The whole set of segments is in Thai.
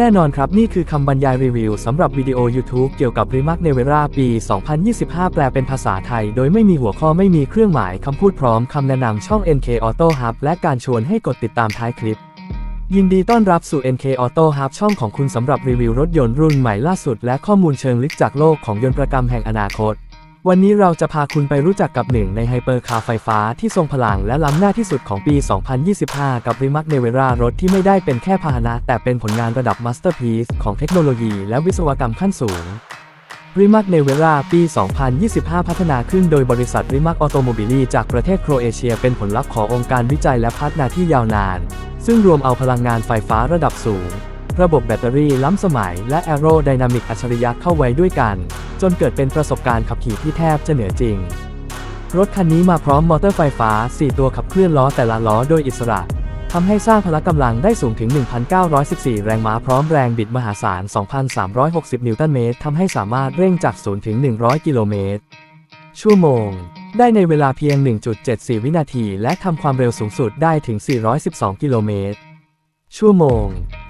แน่นอนครับนี่คือคำบรรยายรีวิวสำหรับวิดีโอ YouTube เกี่ยวกับ Rimac Nevera ปี 2025 แปลเป็นภาษาไทย โดยไม่มีหัวข้อไม่มีเครื่องหมายคำพูดพร้อมคำแนะนำช่อง NK Auto Hub และการชวนให้กดติดตามท้ายคลิป ยินดีต้อนรับสู่ NK Auto Hub ช่องของคุณสำหรับรีวิวรถยนต์รุ่นใหม่ล่าสุด และข้อมูลเชิงลึกจากโลกของยนต์ประกรรมแห่งอนาคต วันนี้เราจะพาคุณไปรู้จักกับหนึ่งในไฮเปอร์คาร์ไฟฟ้าที่ทรงพลังและล้ำหน้าที่สุดของปี 2025 กับ Rimac Nevera รถที่ไม่ได้เป็นแค่พาหนะ แต่เป็นผลงานระดับมาสเตอร์พีซของเทคโนโลยีและวิศวกรรมขั้นสูง Rimac Nevera ปี 2025 พัฒนาขึ้นโดยบริษัท Rimac Automobili จากประเทศโครเอเชียเป็นผลลัพธ์ขององค์การวิจัยและพัฒนาที่ยาวนาน ซึ่งรวมเอาพลังงานไฟฟ้าระดับสูง ระบบแบตเตอรี่ล้ำสมัยและแอโรไดนามิกอัจฉริยะเข้าไว้ด้วยกัน จนเกิดเป็นประสบการณ์ขับขี่ที่แทบจะเหนือจริง รถคันนี้มาพร้อมมอเตอร์ไฟฟ้า 4 ตัวขับเคลื่อนล้อแต่ละล้อโดยอิสระทำให้สร้างพละกำลังได้สูงถึง 1,914 แรงม้าพร้อมแรงบิดมหาศาล 2,360 นิวตันเมตรทำให้สามารถเร่งจาก 0 ถึง 100 กิโลเมตร ชั่วโมง ได้ในเวลาเพียง 1.74 วินาที และทำความเร็วสูงสุดได้ถึง 412 กิโลเมตร ชั่วโมง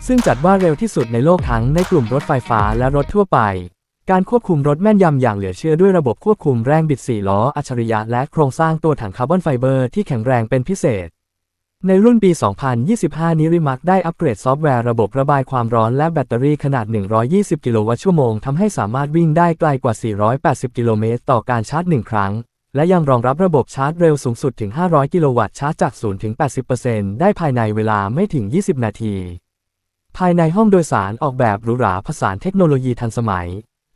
ซึ่งจัดว่าเร็วที่สุดในโลกทั้งในกลุ่มรถไฟฟ้าและรถทั่วไป การควบคุมรถแม่นยำอย่างเหลือเชื่อด้วยระบบควบคุมแรงบิด4ล้ออัจฉริยะและโครงสร้างตัวถังคาร์บอนไฟเบอร์ที่แข็งแรงเป็นพิเศษ ในรุ่นปี 2025 นี้ริมักได้อัปเกรดซอฟต์แวร์ระบบระบายความร้อนและแบตเตอรี่ขนาด 120 กิโลวัตต์ชั่วโมงทำให้สามารถวิ่งได้ไกลกว่า 480 กิโลเมตรต่อการชาร์จ 1 ครั้ง และยังรองรับระบบชาร์จเร็วสูงสุดถึง 500 กิโลวัตต์ชาร์จจาก 0 ถึง 80%ได้ภายในเวลาไม่ถึง 20 นาที ภายในห้องโดยสารออกแบบหรูหราผสานเทคโนโลยีทันสมัย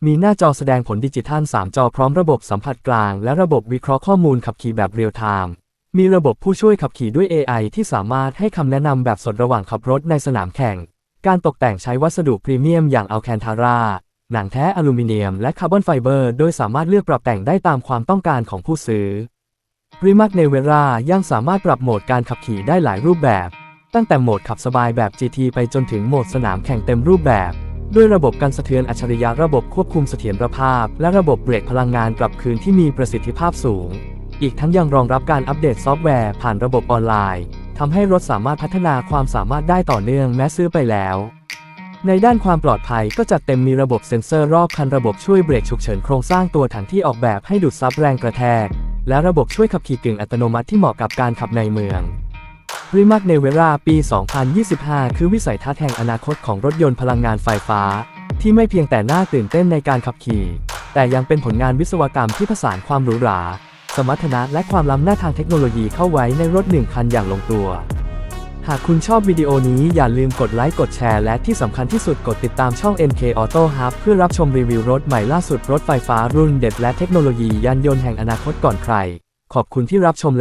มีหน้าจอแสดงผลดิจิทัล 3 จอพร้อมระบบสัมผัสกลาง และระบบวิเคราะห์ข้อมูลขับขี่แบบเรียลไทม์ มีระบบผู้ช่วยขับขี่ด้วย AI ที่สามารถให้คำแนะนำแบบสดระหว่างขับรถในสนามแข่ง การตกแต่งใช้วัสดุพรีเมียมอย่างอัลแคนทารา หนังแท้อลูมิเนียมและคาร์บอนไฟเบอร์ โดยสามารถเลือกปรับแต่งได้ตามความต้องการของผู้ซื้อ Rimac Nevera ยังสามารถปรับโหมดการขับขี่ได้หลายรูปแบบ ตั้งแต่โหมดขับสบายแบบ GT ไปจนถึงโหมดสนามแข่งเต็มรูปแบบ ด้วยระบบการสะเทือนอัจฉริยะระบบควบคุมเสถียรภาพ และระบบเบรกพลังงานกลับคืนที่มีประสิทธิภาพสูง อีกทั้งยังรองรับการอัปเดตซอฟต์แวร์ผ่านระบบออนไลน์ทำให้รถสามารถพัฒนาความสามารถได้ต่อเนื่องแม้ซื้อไปแล้ว ในด้านความปลอดภัยก็จัดเต็มมีระบบเซ็นเซอร์รอบคันระบบช่วยเบรกฉุกเฉินโครงสร้างตัวถังที่ออกแบบให้ดูดซับแรงกระแทก และระบบช่วยขับขี่กึ่งอัตโนมัติที่เหมาะกับการขับในเมือง Rimac Nevera ปี 2025 คือวิสัยทัศน์แห่งอนาคตของรถยนต์พลังงานไฟฟ้า ที่ไม่เพียงแต่น่าตื่นเต้นในการขับขี่ แต่ยังเป็นผลงานวิศวกรรมที่ผสานความหรูหรา สมรรถนะและความล้ำหน้าทางเทคโนโลยีเข้าไว้ในรถหนึ่งคันอย่างลงตัว หากคุณชอบวิดีโอนี้อย่าลืมกดไลค์กดแชร์และที่สำคัญที่สุดกดติดตามช่อง NK Auto Hub เพื่อรับชมรีวิวรถใหม่ล่าสุดรถไฟฟ้ารุ่นเด็ดและเทคโนโลยียานยนต์แห่งอนาคตก่อนใคร ขอบคุณที่รับชม